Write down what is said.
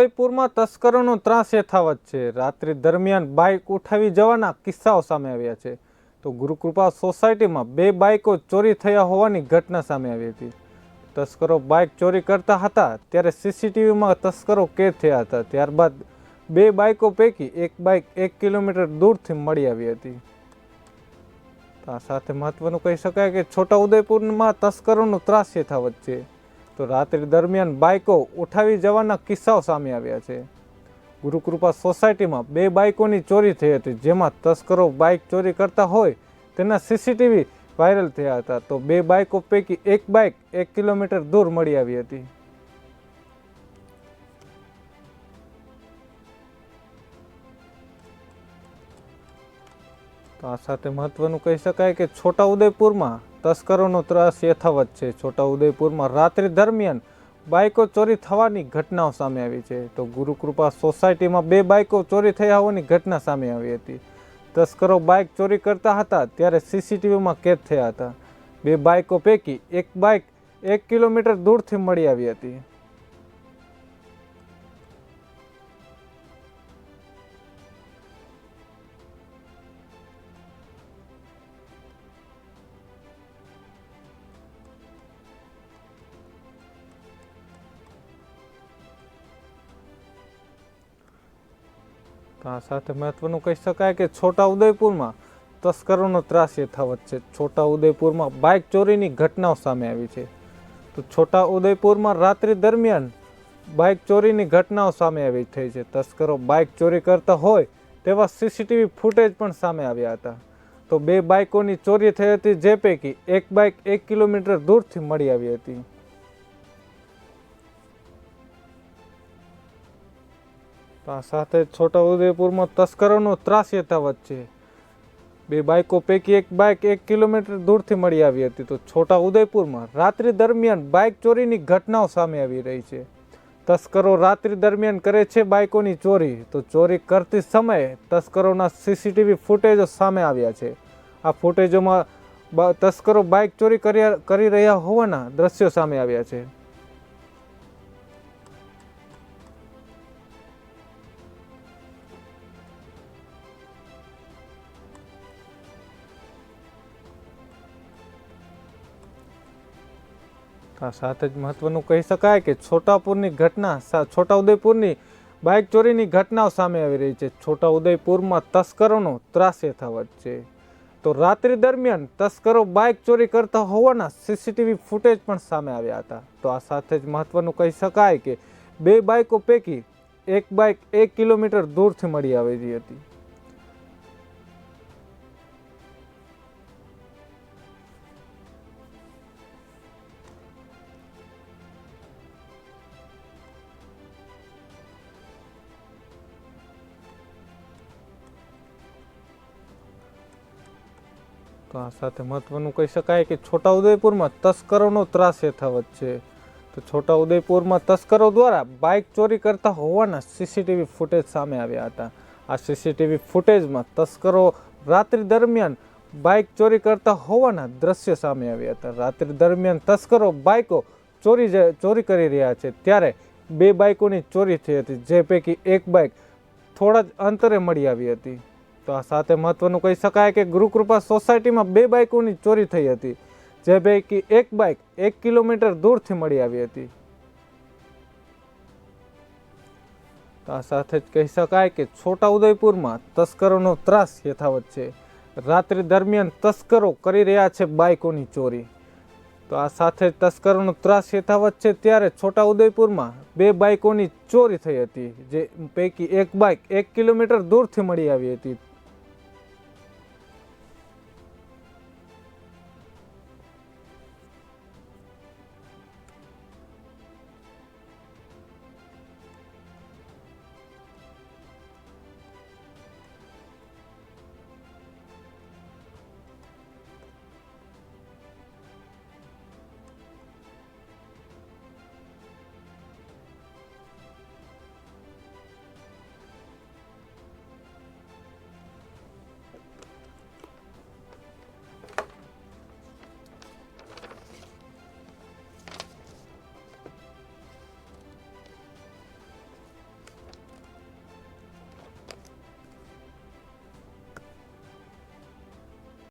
ઉદયપુરમાં તસ્કરોનો ત્રાસ યથાવત છે. રાત્રિ દરમિયાન બાઇક ઉઠાવી જવાના કિસ્સાઓ સામે આવ્યા છે. તો ગુરુકૃપા સોસાયટીમાં બે બાઇકો ચોરી થયા હોવાની ઘટના સામે આવી હતી. તસ્કરો બાઇક ચોરી કરતા હતા, ત્યારે સીસીટીવીમાં તસ્કરો કેદ થયા હતા. ત્યારબાદ બે બાઇકો પૈકી એક બાઇક એક કિલોમીટર દૂરથી મળી આવી હતી. આ સાથે મહત્વનું કહી શકાય કે છોટાઉદેપુરમાં તસ્કરોનો ત્રાસ યથાવત છે. તો રાત્રિ દરમિયાન બાઇકો ઉઠાવી જવાના કિસ્સાઓ સામે આવ્યા છે. ગુરુકૃપા સોસાયટીમાં બે બાઇકોની ચોરી થઈ હતી, જેમાં તસ્કરો બાઇક ચોરી કરતા હોય તેના સીસીટીવી વાયરલ થયા હતા. તો બે બાઇકો પૈકી એક બાઇક એક કિલોમીટર દૂર મળી આવી હતી. તો આ સાથે મહત્વનું કહી શકાય કે છોટાઉદેપુરમાં તસ્કરોનો ત્રાસ યથાવત છે. છોટાઉદેપુરમાં રાત્રિ દરમિયાન બાઇકો ચોરી થવાની ઘટનાઓ સામે આવી છે. તો ગુરુકૃપા સોસાયટીમાં બે બાઇકો ચોરી થયા હોવાની ઘટના સામે આવી હતી. તસ્કરો બાઇક ચોરી કરતા હતા ત્યારે સીસીટીવીમાં કેદ થયા હતા. બે બાઇકો પૈકી એક બાઇક એક કિલોમીટર દૂરથી મળી આવી હતી. તો આ સાથે મહત્વનું કહી શકાય કે છોટા ઉદયપુરમાં તસ્કરોનો ત્રાસ યથાવત છે. છોટા ઉદયપુરમાં બાઇક ચોરીની ઘટનાઓ સામે આવી છે. તો છોટા ઉદયપુરમાં રાત્રિ દરમિયાન બાઇક ચોરીની ઘટનાઓ સામે આવી થઈ છે. તસ્કરો બાઇક ચોરી કરતા હોય તેવા સીસીટીવી ફૂટેજ પણ સામે આવ્યા હતા. તો બે બાઇકોની ચોરી થઈ હતી, જે પૈકી એક બાઇક એક કિલોમીટર દૂરથી મળી આવી હતી. આ સાથે છોટા ઉદયપુરમાં તસ્કરોનો ત્રાસ યથાવત છે. બે બાઇકો પૈકી એક બાઇક એક કિલોમીટર દૂરથી મળી આવી હતી તો છોટા ઉદયપુરમાં રાત્રિ દરમિયાન બાઇક ચોરીની ઘટનાઓ સામે આવી રહી છે. તસ્કરો રાત્રિ દરમિયાન કરે છે બાઇકોની ચોરી તો ચોરી કરતી સમયે તસ્કરોના સીસીટીવી ફૂટેજો સામે આવ્યા છે. આ ફૂટેજોમાં તસ્કરો બાઇક ચોરી કરી રહ્યા હોવાના દ્રશ્યો સામે આવ્યા છે. આ સાથે જ મહત્વનું કહી શકાય કે છોટાપુરની ઘટના છોટાઉદેપુરની બાઇક ચોરીની ઘટનાઓ સામે આવી રહી છે. છોટાઉદેપુરમાં તસ્કરોનો ત્રાસ યથાવત છે. તો રાત્રિ દરમિયાન તસ્કરો બાઇક ચોરી કરતા હોવાના સીસીટીવી ફૂટેજ પણ સામે આવ્યા હતા. તો આ સાથે જ મહત્વનું કહી શકાય કે બે બાઇકો પૈકી એક બાઇક એક કિલોમીટર દૂરથી મળી આવી હતી. તો આ સાથે મહત્વનું કહી શકાય કે છોટાઉદેપુરમાં તસ્કરોનો ત્રાસ યથાવત છે. તો છોટાઉદેપુરમાં તસ્કરો દ્વારા બાઇક ચોરી કરતા હોવાના સીસીટીવી ફૂટેજ સામે આવ્યા હતા. આ સીસીટીવી ફૂટેજમાં તસ્કરો રાત્રિ દરમિયાન બાઇક ચોરી કરતા હોવાના દ્રશ્ય સામે આવ્યા હતા. રાત્રિ દરમિયાન તસ્કરો બાઇકો ચોરી ચોરી કરી રહ્યા છે. ત્યારે બે બાઇકોની ચોરી થઈ હતી, જે પૈકી એક બાઇક થોડા જ અંતરે મળી આવી હતી. તો આ સાથે મહત્વનું કહી શકાય કે ગુરુકૃપા સોસાયટીમાં બે બાઇકોની ચોરી થઈ હતી, જે પૈકી એક બાઇક એક કિલોમીટર દૂરથી મળી આવી હતી. તો આ સાથે જ કહી શકાય કે છોટાઉદેપુરમાં તસ્કરોનો ત્રાસ યથાવત છે. રાત્રિ દરમિયાન તસ્કરો કરી રહ્યા છે બાઇકોની ચોરી. તો આ સાથે જ તસ્કરોનો ત્રાસ યથાવત છે ત્યારે છોટાઉદેપુરમાં બે બાઇકોની ચોરી થઈ હતી, જે પૈકી એક બાઇક એક કિલોમીટર દૂરથી મળી આવી હતી.